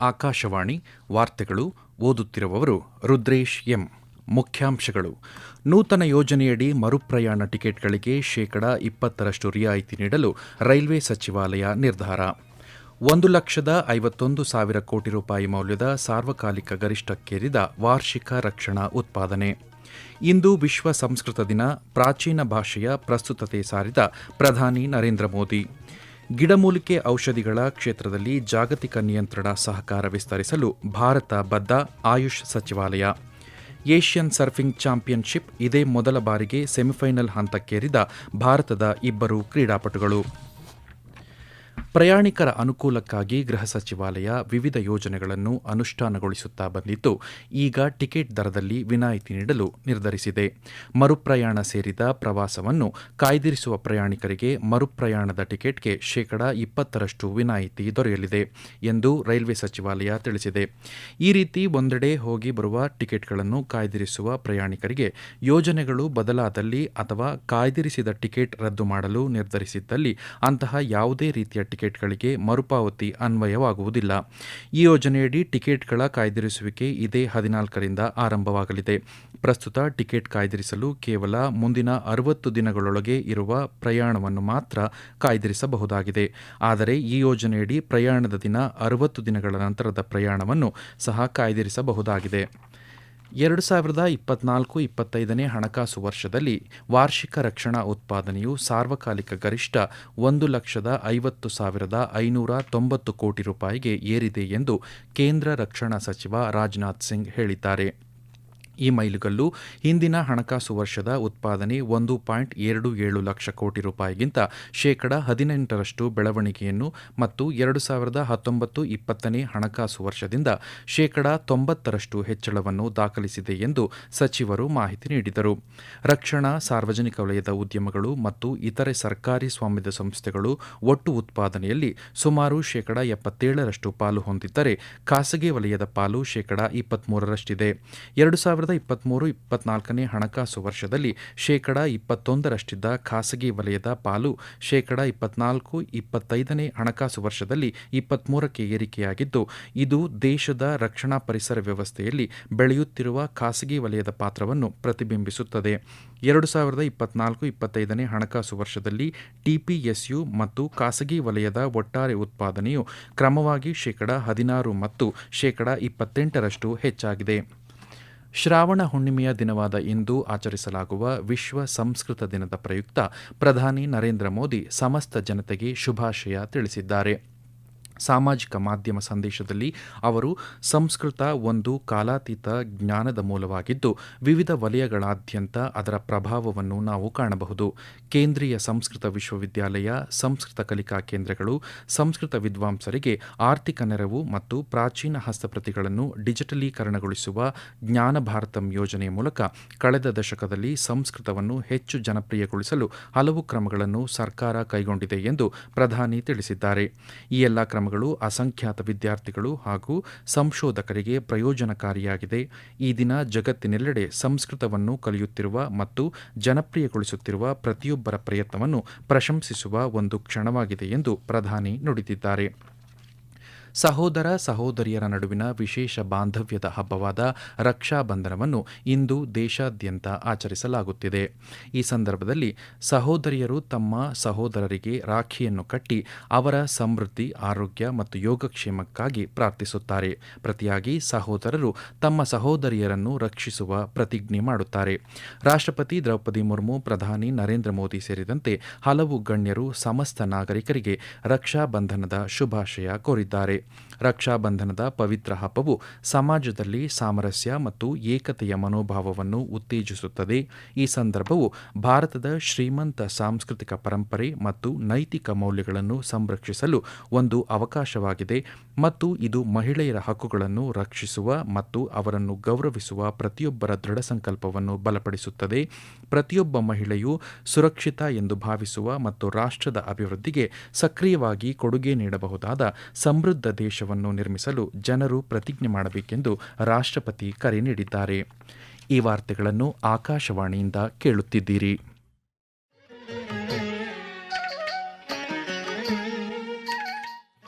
ಆಕಾಶವಾಣಿ ವಾರ್ತೆಗಳು ಓದುತ್ತಿರುವವರು ರುದ್ರೇಶ್ ಎಂ. ಮುಖ್ಯಾಂಶಗಳು. ನೂತನ ಯೋಜನೆಯಡಿ ಮರುಪ್ರಯಾಣ ಟಿಕೆಟ್ಗಳಿಗೆ ಶೇಕಡ ಇಪ್ಪತ್ತರಷ್ಟು ರಿಯಾಯಿತಿ ನೀಡಲು ರೈಲ್ವೆ ಸಚಿವಾಲಯ ನಿರ್ಧಾರ. ಒಂದು ಲಕ್ಷದ ಐವತ್ತೊಂದು ಸಾವಿರ ಕೋಟಿ ರೂಪಾಯಿ ಮೌಲ್ಯದ ಸಾರ್ವಕಾಲಿಕ ಗರಿಷ್ಠಕ್ಕೇರಿದ ವಾರ್ಷಿಕ ರಕ್ಷಣಾ ಉತ್ಪಾದನೆ. ಇಂದು ವಿಶ್ವ ಸಂಸ್ಕೃತ ದಿನ, ಪ್ರಾಚೀನ ಭಾಷೆಯ ಪ್ರಸ್ತುತತೆ ಸಾರಿದ ಪ್ರಧಾನಿ ನರೇಂದ್ರ ಮೋದಿ. ಗಿಡಮೂಲಿಕೆ ಔಷಧಿಗಳ ಕ್ಷೇತ್ರದಲ್ಲಿ ಜಾಗತಿಕ ನಿಯಂತ್ರಣ ಸಹಕಾರ ವಿಸ್ತರಿಸಲು ಭಾರತ ಬದ್ಧ, ಆಯುಷ್ ಸಚಿವಾಲಯ. ಏಷ್ಯನ್ ಸರ್ಫಿಂಗ್ ಚಾಂಪಿಯನ್ಶಿಪ್ ಇದೇ ಮೊದಲ ಬಾರಿಗೆ ಸೆಮಿಫೈನಲ್ ಹಂತಕ್ಕೇರಿದ ಭಾರತದ ಇಬ್ಬರು ಕ್ರೀಡಾಪಟುಗಳು. ಪ್ರಯಾಣಿಕರ ಅನುಕೂಲಕ್ಕಾಗಿ ಗೃಹ ಸಚಿವಾಲಯ ವಿವಿಧ ಯೋಜನೆಗಳನ್ನು ಅನುಷ್ಠಾನಗೊಳಿಸುತ್ತಾ ಬಂದಿದ್ದು, ಈಗ ಟಿಕೆಟ್ ದರದಲ್ಲಿ ವಿನಾಯಿತಿ ನೀಡಲು ನಿರ್ಧರಿಸಿದೆ. ಮರುಪ್ರಯಾಣ ಸೇರಿದ ಪ್ರವಾಸವನ್ನು ಕಾಯ್ದಿರಿಸುವ ಪ್ರಯಾಣಿಕರಿಗೆ ಮರುಪ್ರಯಾಣದ ಟಿಕೆಟ್ಗೆ ಶೇಕಡಾ ಇಪ್ಪತ್ತರಷ್ಟು ವಿನಾಯಿತಿ ದೊರೆಯಲಿದೆ ಎಂದು ರೈಲ್ವೆ ಸಚಿವಾಲಯ ತಿಳಿಸಿದೆ. ಈ ರೀತಿ ಒಂದೆಡೆ ಹೋಗಿ ಬರುವ ಟಿಕೆಟ್ಗಳನ್ನು ಕಾಯ್ದಿರಿಸುವ ಪ್ರಯಾಣಿಕರಿಗೆ ಯೋಜನೆಗಳು ಬದಲಾದಲ್ಲಿ ಅಥವಾ ಕಾಯ್ದಿರಿಸಿದ ಟಿಕೆಟ್ ರದ್ದು ಮಾಡಲು ನಿರ್ಧರಿಸಿದ್ದಲ್ಲಿ ಅಂತಹ ಯಾವುದೇ ರೀತಿಯ ಟಿಕೆಟ್ಗಳಿಗೆ ಮರುಪಾವತಿ ಅನ್ವಯವಾಗುವುದಿಲ್ಲ. ಈ ಯೋಜನೆಯಡಿ ಟಿಕೆಟ್ಗಳ ಕಾಯ್ದಿರಿಸುವಿಕೆ ಇದೇ ಹದಿನಾಲ್ಕರಿಂದ ಆರಂಭವಾಗಲಿದೆ. ಪ್ರಸ್ತುತ ಟಿಕೆಟ್ ಕಾಯ್ದಿರಿಸಲು ಕೇವಲ ಮುಂದಿನ ಅರವತ್ತು ದಿನಗಳೊಳಗೆ ಇರುವ ಪ್ರಯಾಣವನ್ನು ಮಾತ್ರ ಕಾಯ್ದಿರಿಸಬಹುದಾಗಿದೆ. ಆದರೆ ಈ ಯೋಜನೆಯಡಿ ಪ್ರಯಾಣದ ದಿನ ಅರವತ್ತು ದಿನಗಳ ನಂತರದ ಪ್ರಯಾಣವನ್ನು ಸಹ ಕಾಯ್ದಿರಿಸಬಹುದಾಗಿದೆ. ಎರಡು ಸಾವಿರದ ಇಪ್ಪತ್ನಾಲ್ಕು ಇಪ್ಪತ್ತೈದನೇ ಹಣಕಾಸು ವರ್ಷದಲ್ಲಿ ವಾರ್ಷಿಕ ರಕ್ಷಣಾ ಉತ್ಪಾದನೆಯು ಸಾರ್ವಕಾಲಿಕ ಗರಿಷ್ಠ ಒಂದು ಲಕ್ಷದ ಐವತ್ತು ಸಾವಿರದ ಐನೂರ ತೊಂಬತ್ತು ಕೋಟಿ ರೂಪಾಯಿಗೆ ಏರಿದೆ ಎಂದು ಕೇಂದ್ರ ರಕ್ಷಣಾ ಸಚಿವ ರಾಜನಾಥ್ ಸಿಂಗ್ ಹೇಳಿದ್ದಾರೆ. ಈ ಮೈಲುಗಲ್ಲು ಹಿಂದಿನ ಹಣಕಾಸು ವರ್ಷದ ಉತ್ಪಾದನೆ ಒಂದು ಪಾಯಿಂಟ್ ಎರಡು ಏಳು ಲಕ್ಷ ಕೋಟಿ ರೂಪಾಯಿಗಿಂತ ಶೇಕಡ ಹದಿನೆಂಟರಷ್ಟು ಬೆಳವಣಿಗೆಯನ್ನು ಮತ್ತು ಎರಡು ಸಾವಿರದ ಹತ್ತೊಂಬತ್ತು ಇಪ್ಪತ್ತನೇ ಹಣಕಾಸು ವರ್ಷದಿಂದ ಶೇಕಡ ತೊಂಬತ್ತರಷ್ಟು ಹೆಚ್ಚಳವನ್ನು ದಾಖಲಿಸಿದೆ ಎಂದು ಸಚಿವರು ಮಾಹಿತಿ ನೀಡಿದರು. ರಕ್ಷಣಾ, ಸಾರ್ವಜನಿಕ ವಲಯದ ಉದ್ಯಮಗಳು ಮತ್ತು ಇತರೆ ಸರ್ಕಾರಿ ಸ್ವಾಮ್ಯದ ಸಂಸ್ಥೆಗಳು ಒಟ್ಟು ಉತ್ಪಾದನೆಯಲ್ಲಿ ಸುಮಾರು ಶೇಕಡ ಎಪ್ಪತ್ತೇಳರಷ್ಟು ಪಾಲು ಹೊಂದಿದ್ದರೆ ಖಾಸಗಿ ವಲಯದ ಪಾಲು ಶೇಕಡ ಇಪ್ಪತ್ಮೂರರಷ್ಟಿದೆ. ಎರಡು ಸಾವಿರದ ಇಪ್ಪತ್ಮೂರು ಇಪ್ಪತ್ನಾಲ್ಕನೇ ಹಣಕಾಸು ವರ್ಷದಲ್ಲಿ ಶೇಕಡ ಇಪ್ಪತ್ತೊಂದರಷ್ಟಿದ್ದ ಖಾಸಗಿ ವಲಯದ ಪಾಲು ಶೇಕಡ ಇಪ್ಪತ್ನಾಲ್ಕು ಇಪ್ಪತ್ತೈದನೇ ಹಣಕಾಸು ವರ್ಷದಲ್ಲಿ ಇಪ್ಪತ್ಮೂರಕ್ಕೆ ಏರಿಕೆಯಾಗಿದ್ದು, ಇದು ದೇಶದ ರಕ್ಷಣಾ ಪರಿಸರ ವ್ಯವಸ್ಥೆಯಲ್ಲಿ ಬೆಳೆಯುತ್ತಿರುವ ಖಾಸಗಿ ವಲಯದ ಪಾತ್ರವನ್ನು ಪ್ರತಿಬಿಂಬಿಸುತ್ತದೆ. ಎರಡು ಸಾವಿರದ ಇಪ್ಪತ್ನಾಲ್ಕು ಇಪ್ಪತ್ತೈದನೇ ಹಣಕಾಸು ವರ್ಷದಲ್ಲಿ ಟಿಪಿಎಸ್ಯು ಮತ್ತು ಖಾಸಗಿ ವಲಯದ ಒಟ್ಟಾರೆ ಉತ್ಪಾದನೆಯು ಕ್ರಮವಾಗಿ ಶೇಕಡ ಹದಿನಾರು ಮತ್ತು ಶೇಕಡ ಇಪ್ಪತ್ತೆಂಟರಷ್ಟು ಹೆಚ್ಚಾಗಿದೆ. ಶ್ರಾವಣ ಹುಣ್ಣಿಮೆಯ ದಿನವಾದ ಇಂದು ಆಚರಿಸಲಾಗುವ ವಿಶ್ವ ಸಂಸ್ಕೃತ ದಿನದ ಪ್ರಯುಕ್ತ ಪ್ರಧಾನಿ ನರೇಂದ್ರ ಮೋದಿ ಸಮಸ್ತ ಜನತೆಗೆ ಶುಭಾಶಯ ತಿಳಿಸಿದ್ದಾರೆ. ಸಾಮಾಜಿಕ ಮಾಧ್ಯಮ ಸಂದೇಶದಲ್ಲಿ ಅವರು ಸಂಸ್ಕೃತ ಒಂದು ಕಾಲಾತೀತ ಜ್ಞಾನದ ಮೂಲವಾಗಿದ್ದು, ವಿವಿಧ ವಲಯಗಳಾದ್ಯಂತ ಅದರ ಪ್ರಭಾವವನ್ನು ನಾವು ಕಾಣಬಹುದು. ಕೇಂದ್ರೀಯ ಸಂಸ್ಕೃತ ವಿಶ್ವವಿದ್ಯಾಲಯ, ಸಂಸ್ಕೃತ ಕಲಿಕಾ ಕೇಂದ್ರಗಳು, ಸಂಸ್ಕೃತ ವಿದ್ವಾಂಸರಿಗೆ ಆರ್ಥಿಕ ನೆರವು ಮತ್ತು ಪ್ರಾಚೀನ ಹಸ್ತಪ್ರತಿಗಳನ್ನು ಡಿಜಿಟಲೀಕರಣಗೊಳಿಸುವ ಜ್ಞಾನ ಭಾರತಂ ಯೋಜನೆಯ ಮೂಲಕ ಕಳೆದ ದಶಕದಲ್ಲಿ ಸಂಸ್ಕೃತವನ್ನು ಹೆಚ್ಚು ಜನಪ್ರಿಯಗೊಳಿಸಲು ಹಲವು ಕ್ರಮಗಳನ್ನು ಸರ್ಕಾರ ಕೈಗೊಂಡಿದೆ ಎಂದು ಪ್ರಧಾನಿ ತಿಳಿಸಿದ್ದಾರೆ. ಈ ಎಲ್ಲ ಕ್ರಮಗಳು ಅಸಂಖ್ಯಾತ ವಿದ್ಯಾರ್ಥಿಗಳು ಹಾಗೂ ಸಂಶೋಧಕರಿಗೆ ಪ್ರಯೋಜನಕಾರಿಯಾಗಿದೆ. ಈ ದಿನ ಜಗತ್ತಿನೆಲ್ಲೆಡೆ ಸಂಸ್ಕೃತವನ್ನು ಕಲಿಯುತ್ತಿರುವ ಮತ್ತು ಜನಪ್ರಿಯಗೊಳಿಸುತ್ತಿರುವ ಪ್ರತಿಯೊಬ್ಬರ ಪ್ರಯತ್ನವನ್ನು ಪ್ರಶಂಸಿಸುವ ಒಂದು ಕ್ಷಣವಾಗಿದೆ ಎಂದು ಪ್ರಧಾನಿ ನುಡಿದಿದ್ದಾರೆ. ಸಹೋದರ ಸಹೋದರಿಯರ ನಡುವಿನ ವಿಶೇಷ ಬಾಂಧವ್ಯದ ಹಬ್ಬವಾದ ರಕ್ಷಾಬಂಧನವನ್ನು ಇಂದು ದೇಶಾದ್ಯಂತ ಆಚರಿಸಲಾಗುತ್ತಿದೆ. ಈ ಸಂದರ್ಭದಲ್ಲಿ ಸಹೋದರಿಯರು ತಮ್ಮ ಸಹೋದರರಿಗೆ ರಾಖಿಯನ್ನು ಕಟ್ಟಿ ಅವರ ಸಮೃದ್ಧಿ, ಆರೋಗ್ಯ ಮತ್ತು ಯೋಗಕ್ಷೇಮಕ್ಕಾಗಿ ಪ್ರಾರ್ಥಿಸುತ್ತಾರೆ. ಪ್ರತಿಯಾಗಿ ಸಹೋದರರು ತಮ್ಮ ಸಹೋದರಿಯರನ್ನು ರಕ್ಷಿಸುವ ಪ್ರತಿಜ್ಞೆ ಮಾಡುತ್ತಾರೆ. ರಾಷ್ಟ್ರಪತಿ ದ್ರೌಪದಿ ಮುರ್ಮು, ಪ್ರಧಾನಿ ನರೇಂದ್ರ ಮೋದಿ ಸೇರಿದಂತೆ ಹಲವು ಗಣ್ಯರು ಸಮಸ್ತ ನಾಗರಿಕರಿಗೆ ರಕ್ಷಾ ಬಂಧನದ ಶುಭಾಶಯ ಕೋರಿದ್ದಾರೆ. ರಕ್ಷಾಬಂಧನದ ಪವಿತ್ರ ಹಬ್ಬವು ಸಮಾಜದಲ್ಲಿ ಸಾಮರಸ್ಯ ಮತ್ತು ಏಕತೆಯ ಮನೋಭಾವವನ್ನು ಉತ್ತೇಜಿಸುತ್ತದೆ. ಈ ಸಂದರ್ಭವು ಭಾರತದ ಶ್ರೀಮಂತ ಸಾಂಸ್ಕೃತಿಕ ಪರಂಪರೆ ಮತ್ತು ನೈತಿಕ ಮೌಲ್ಯಗಳನ್ನು ಸಂರಕ್ಷಿಸಲು ಒಂದು ಅವಕಾಶವಾಗಿದೆ. ಮತ್ತು ಇದು ಮಹಿಳೆಯರ ಹಕ್ಕುಗಳನ್ನು ರಕ್ಷಿಸುವ ಮತ್ತು ಅವರನ್ನು ಗೌರವಿಸುವ ಪ್ರತಿಯೊಬ್ಬರ ದೃಢ ಸಂಕಲ್ಪವನ್ನು ಬಲಪಡಿಸುತ್ತದೆ. ಪ್ರತಿಯೊಬ್ಬ ಮಹಿಳೆಯು ಸುರಕ್ಷಿತ ಎಂದು ಭಾವಿಸುವ ಮತ್ತು ರಾಷ್ಟ್ರದ ಅಭಿವೃದ್ಧಿಗೆ ಸಕ್ರಿಯವಾಗಿ ಕೊಡುಗೆ ನೀಡಬಹುದಾದ ಸಮೃದ್ಧ ದೇಶವನ್ನು ನಿರ್ಮಿಸಲು ಜನರು ಪ್ರತಿಜ್ಞೆ ಮಾಡಬೇಕೆಂದು ರಾಷ್ಟ್ರಪತಿ ಕರೆ ನೀಡಿದ್ದಾರೆ. ಈ ವಾರ್ತೆಗಳನ್ನು ಆಕಾಶವಾಣಿಯಿಂದ ಕೇಳುತ್ತಿದ್ದೀರಿ.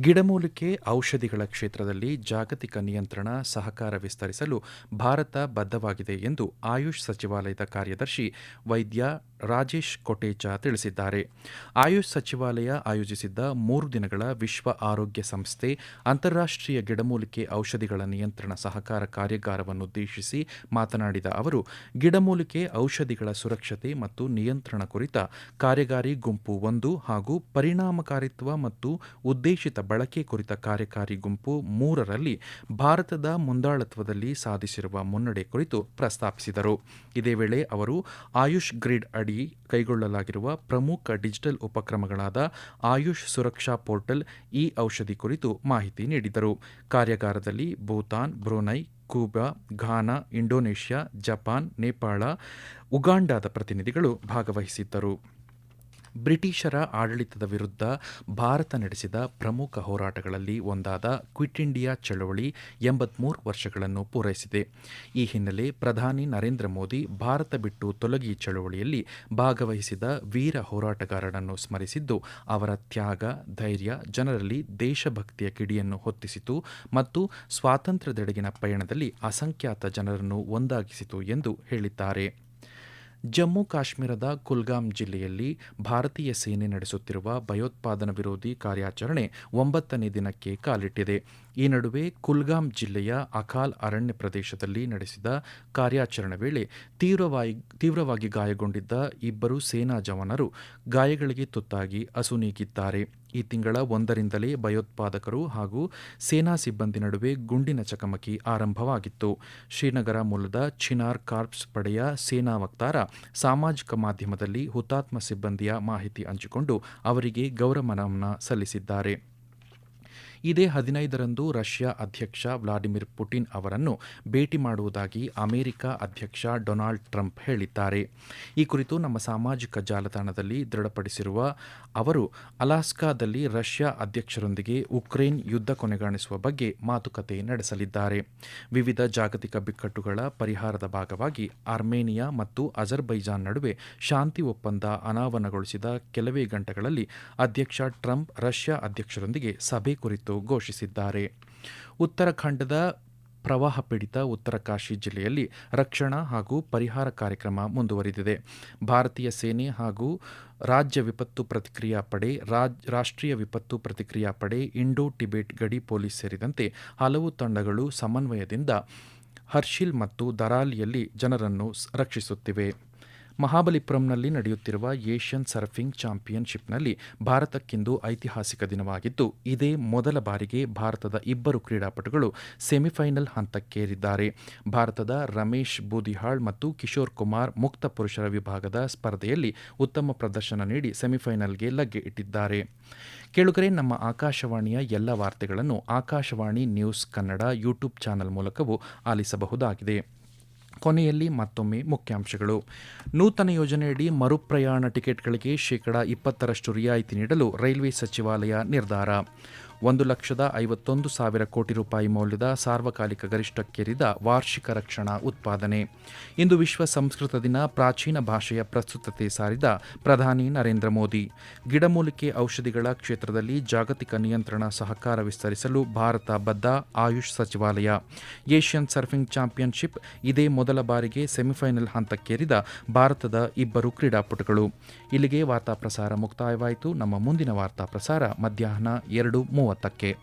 ಗಿಡಮೂಲಿಕೆ ಔಷಧಿಗಳ ಕ್ಷೇತ್ರದಲ್ಲಿ ಜಾಗತಿಕ ನಿಯಂತ್ರಣ ಸಹಕಾರ ವಿಸ್ತರಿಸಲು ಭಾರತ ಬದ್ಧವಾಗಿದೆ ಎಂದು ಆಯುಷ್ ಸಚಿವಾಲಯದ ಕಾರ್ಯದರ್ಶಿ ವೈದ್ಯ ರಾಜೇಶ್ ಕೊಟೇಚಾ ತಿಳಿಸಿದ್ದಾರೆ. ಆಯುಷ್ ಸಚಿವಾಲಯ ಆಯೋಜಿಸಿದ್ದ ಮೂರು ದಿನಗಳ ವಿಶ್ವ ಆರೋಗ್ಯ ಸಂಸ್ಥೆ ಅಂತಾರಾಷ್ಟ್ರೀಯ ಗಿಡಮೂಲಿಕೆ ಔಷಧಿಗಳ ನಿಯಂತ್ರಣ ಸಹಕಾರ ಕಾರ್ಯಾಗಾರವನ್ನುದ್ದೇಶಿಸಿ ಮಾತನಾಡಿದ ಅವರು, ಗಿಡಮೂಲಿಕೆ ಔಷಧಿಗಳ ಸುರಕ್ಷತೆ ಮತ್ತು ನಿಯಂತ್ರಣ ಕುರಿತ ಕಾರ್ಯಗಾರಿ ಗುಂಪು ಒಂದು ಹಾಗೂ ಪರಿಣಾಮಕಾರಿತ್ವ ಮತ್ತು ಉದ್ದೇಶಿತ ಬಳಕೆ ಕುರಿತ ಕಾರ್ಯಕಾರಿ ಗುಂಪು ಮೂರರಲ್ಲಿ ಭಾರತದ ಮುಂದಾಳತ್ವದಲ್ಲಿ ಸಾಧಿಸಿರುವ ಮುನ್ನಡೆ ಕುರಿತು ಪ್ರಸ್ತಾಪಿಸಿದರು. ಇದೇ ವೇಳೆ ಅವರು ಆಯುಷ್ ಗ್ರಿಡ್ ಅಡಿ ಕೈಗೊಳ್ಳಲಾಗಿರುವ ಪ್ರಮುಖ ಡಿಜಿಟಲ್ ಉಪಕ್ರಮಗಳಾದ ಆಯುಷ್ ಸುರಕ್ಷಾ ಪೋರ್ಟಲ್ ಇ ಔಷಧಿ ಕುರಿತು ಮಾಹಿತಿ ನೀಡಿದರು. ಕಾರ್ಯಾಗಾರದಲ್ಲಿ Bhutan, Brunei, Cuba, Ghana, Indonesia, Japan, Nepal, ಉಗಾಂಡಾದ ಪ್ರತಿನಿಧಿಗಳು ಭಾಗವಹಿಸಿದ್ದರು. ಬ್ರಿಟಿಷರ ಆಡಳಿತದ ವಿರುದ್ಧ ಭಾರತ ನಡೆಸಿದ ಪ್ರಮುಖ ಹೋರಾಟಗಳಲ್ಲಿ ಒಂದಾದ ಕ್ವಿಟ್ ಇಂಡಿಯಾ ಚಳವಳಿ ಎಂಬತ್ಮೂರು ವರ್ಷಗಳನ್ನು ಪೂರೈಸಿದೆ. ಈ ಹಿನ್ನೆಲೆ ಪ್ರಧಾನಿ ನರೇಂದ್ರ ಮೋದಿ ಭಾರತ ಬಿಟ್ಟು ತೊಲಗಿ ಚಳವಳಿಯಲ್ಲಿ ಭಾಗವಹಿಸಿದ ವೀರ ಹೋರಾಟಗಾರರನ್ನು ಸ್ಮರಿಸಿದ್ದು, ಅವರ ತ್ಯಾಗ, ಧೈರ್ಯ ಜನರಲ್ಲಿ ದೇಶಭಕ್ತಿಯ ಕಿಡಿಯನ್ನು ಹೊತ್ತಿಸಿತು ಮತ್ತು ಸ್ವಾತಂತ್ರ್ಯದೆಡೆಗಿನ ಪಯಣದಲ್ಲಿ ಅಸಂಖ್ಯಾತ ಜನರನ್ನು ಒಂದಾಗಿಸಿತು ಎಂದು ಹೇಳಿದ್ದಾರೆ. ಜಮ್ಮು ಕಾಶ್ಮೀರದ ಕುಲ್ಗಾಮ್ ಜಿಲ್ಲೆಯಲ್ಲಿ ಭಾರತೀಯ ಸೇನೆ ನಡೆಸುತ್ತಿರುವ ಭಯೋತ್ಪಾದನಾ ವಿರೋಧಿ ಕಾರ್ಯಾಚರಣೆ ಒಂಬತ್ತನೇ ದಿನಕ್ಕೆ ಕಾಲಿಟ್ಟಿದೆ. ಈ ನಡುವೆ ಕುಲ್ಗಾಮ್ ಜಿಲ್ಲೆಯ ಅಕಾಲ್ ಅರಣ್ಯ ಪ್ರದೇಶದಲ್ಲಿ ನಡೆಸಿದ ಕಾರ್ಯಾಚರಣೆ ವೇಳೆ ತೀವ್ರವಾಗಿ ತೀವ್ರವಾಗಿ ಗಾಯಗೊಂಡಿದ್ದ ಇಬ್ಬರು ಸೇನಾ ಜವಾನರು ಗಾಯಗಳಿಗೆ ತುತ್ತಾಗಿ ಅಸುನೀಗಿದ್ದಾರೆ. ಈ ತಿಂಗಳ ಒಂದರಿಂದಲೇ ಭಯೋತ್ಪಾದಕರು ಹಾಗೂ ಸೇನಾ ಸಿಬ್ಬಂದಿ ನಡುವೆ ಗುಂಡಿನ ಚಕಮಕಿ ಆರಂಭವಾಗಿತ್ತು. ಶ್ರೀನಗರ ಮೂಲದ ಚಿನಾರ್ ಕಾರ್ಪ್ಸ್ ಪಡೆಯ ಸೇನಾ ವಕ್ತಾರ ಸಾಮಾಜಿಕ ಮಾಧ್ಯಮದಲ್ಲಿ ಹುತಾತ್ಮ ಸಿಬ್ಬಂದಿಯ ಮಾಹಿತಿ ಹಂಚಿಕೊಂಡು ಅವರಿಗೆ ಗೌರವ ನಮನ ಸಲ್ಲಿಸಿದ್ದಾರೆ. ಇದೇ ಹದಿನೈದರಂದು ರಷ್ಯಾ ಅಧ್ಯಕ್ಷ ವ್ಲಾಡಿಮಿರ್ ಪುಟಿನ್ ಅವರನ್ನು ಭೇಟಿ ಮಾಡುವುದಾಗಿ ಅಮೆರಿಕ ಅಧ್ಯಕ್ಷ ಡೊನಾಲ್ಡ್ ಟ್ರಂಪ್ ಹೇಳಿದ್ದಾರೆ. ಈ ಕುರಿತು ನಮ್ಮ ಸಾಮಾಜಿಕ ಜಾಲತಾಣದಲ್ಲಿ ದೃಢಪಡಿಸಿರುವ ಅವರು, ಅಲಾಸ್ಕಾದಲ್ಲಿ ರಷ್ಯಾ ಅಧ್ಯಕ್ಷರೊಂದಿಗೆ ಉಕ್ರೇನ್ ಯುದ್ಧ ಕೊನೆಗಾಣಿಸುವ ಬಗ್ಗೆ ಮಾತುಕತೆ ನಡೆಸಲಿದ್ದಾರೆ. ವಿವಿಧ ಜಾಗತಿಕ ಬಿಕ್ಕಟ್ಟುಗಳ ಪರಿಹಾರದ ಭಾಗವಾಗಿ ಆರ್ಮೇನಿಯಾ ಮತ್ತು ಅಜರ್ಬೈಜಾನ್ ನಡುವೆ ಶಾಂತಿ ಒಪ್ಪಂದ ಅನಾವರಣಗೊಳಿಸಿದ ಕೆಲವೇ ಗಂಟೆಗಳಲ್ಲಿ ಅಧ್ಯಕ್ಷ ಟ್ರಂಪ್ ರಷ್ಯಾ ಅಧ್ಯಕ್ಷರೊಂದಿಗೆ ಸಭೆ ಕುರಿತು ಘೋಷಿಸಿದ್ದಾರೆ. ಉತ್ತರಾಖಂಡದ ಪ್ರವಾಹ ಪೀಡಿತ ಉತ್ತರಕಾಶಿ ಜಿಲ್ಲೆಯಲ್ಲಿ ರಕ್ಷಣಾ ಹಾಗೂ ಪರಿಹಾರ ಕಾರ್ಯಕ್ರಮ ಮುಂದುವರಿದಿದೆ. ಭಾರತೀಯ ಸೇನೆ ಹಾಗೂ ರಾಜ್ಯ ವಿಪತ್ತು ಪ್ರತಿಕ್ರಿಯಾ ಪಡೆ ರಾಷ್ಟ್ರೀಯ ವಿಪತ್ತು ಪ್ರತಿಕ್ರಿಯಾ ಪಡೆ, ಇಂಡೋ ಟಿಬೆಟ್ ಗಡಿ ಪೊಲೀಸ್ ಸೇರಿದಂತೆ ಹಲವು ತಂಡಗಳು ಸಮನ್ವಯದಿಂದ ಹರ್ಷಿಲ್ ಮತ್ತು ದರಾಲಿಯಲ್ಲಿ ಜನರನ್ನು ರಕ್ಷಿಸುತ್ತಿವೆ. ಮಹಾಬಲಿಪುರಂನಲ್ಲಿ ನಡೆಯುತ್ತಿರುವ ಏಷ್ಯನ್ ಸರ್ಫಿಂಗ್ ಚಾಂಪಿಯನ್ಶಿಪ್ನಲ್ಲಿ ಭಾರತಕ್ಕಿಂದು ಐತಿಹಾಸಿಕ ದಿನವಾಗಿದ್ದು, ಇದೇ ಮೊದಲ ಬಾರಿಗೆ ಭಾರತದ ಇಬ್ಬರು ಕ್ರೀಡಾಪಟುಗಳು ಸೆಮಿಫೈನಲ್ ಹಂತಕ್ಕೇರಿದ್ದಾರೆ. ಭಾರತದ ರಮೇಶ್ ಬೂದಿಹಾಳ್ ಮತ್ತು ಕಿಶೋರ್ ಕುಮಾರ್ ಮುಕ್ತ ಪುರುಷರ ವಿಭಾಗದ ಸ್ಪರ್ಧೆಯಲ್ಲಿ ಉತ್ತಮ ಪ್ರದರ್ಶನ ನೀಡಿ ಸೆಮಿಫೈನಲ್ಗೆ ಲಗ್ಗೆ ಇಟ್ಟಿದ್ದಾರೆ. ಕೇಳುಗರೆ, ನಮ್ಮ ಆಕಾಶವಾಣಿಯ ಎಲ್ಲ ವಾರ್ತೆಗಳನ್ನು Akashvani news Kannada YouTube channel ಮೂಲಕವೂ ಆಲಿಸಬಹುದಾಗಿದೆ. ಕೊನೆಯಲ್ಲಿ ಮತ್ತೊಮ್ಮೆ ಮುಖ್ಯಾಂಶಗಳು. ನೂತನ ಯೋಜನೆಯಡಿ ಮರುಪ್ರಯಾಣ ಟಿಕೆಟ್ಗಳಿಗೆ ಶೇಕಡಾ ಇಪ್ಪತ್ತರಷ್ಟು ರಿಯಾಯಿತಿ ನೀಡಲು ರೈಲ್ವೆ ಸಚಿವಾಲಯ ನಿರ್ಧಾರ. ಒಂದು ಲಕ್ಷದ ಐವತ್ತೊಂದು ಸಾವಿರ ಕೋಟಿ ರೂಪಾಯಿ ಮೌಲ್ಯದ ಸಾರ್ವಕಾಲಿಕ ಗರಿಷ್ಠಕ್ಕೇರಿದ ವಾರ್ಷಿಕ ರಕ್ಷಣಾ ಉತ್ಪಾದನೆ. ಇಂದು ವಿಶ್ವ ಸಂಸ್ಕೃತ ದಿನ ಪ್ರಾಚೀನ ಭಾಷೆಯ ಪ್ರಸ್ತುತತೆ ಸಾರಿದ ಪ್ರಧಾನಿ ನರೇಂದ್ರ ಮೋದಿ. ಗಿಡಮೂಲಿಕೆ ಔಷಧಿಗಳ ಕ್ಷೇತ್ರದಲ್ಲಿ ಜಾಗತಿಕ ನಿಯಂತ್ರಣ ಸಹಕಾರ ವಿಸ್ತರಿಸಲು ಭಾರತ ಬದ್ಧ, ಆಯುಷ್ ಸಚಿವಾಲಯ. ಏಷ್ಯನ್ ಸರ್ಫಿಂಗ್ ಚಾಂಪಿಯನ್ಶಿಪ್ ಇದೇ ಮೊದಲ ಬಾರಿಗೆ ಸೆಮಿಫೈನಲ್ ಹಂತಕ್ಕೇರಿದ ಭಾರತದ ಇಬ್ಬರು ಕ್ರೀಡಾಪಟುಗಳು. ಇಲ್ಲಿಗೆ ವಾರ್ತಾ ಪ್ರಸಾರ ಮುಕ್ತಾಯವಾಯಿತು. ನಮ್ಮ ಮುಂದಿನ ವಾರ್ತಾ ಪ್ರಸಾರ ಮಧ್ಯಾಹ್ನ ಎರಡು 終わったっけ？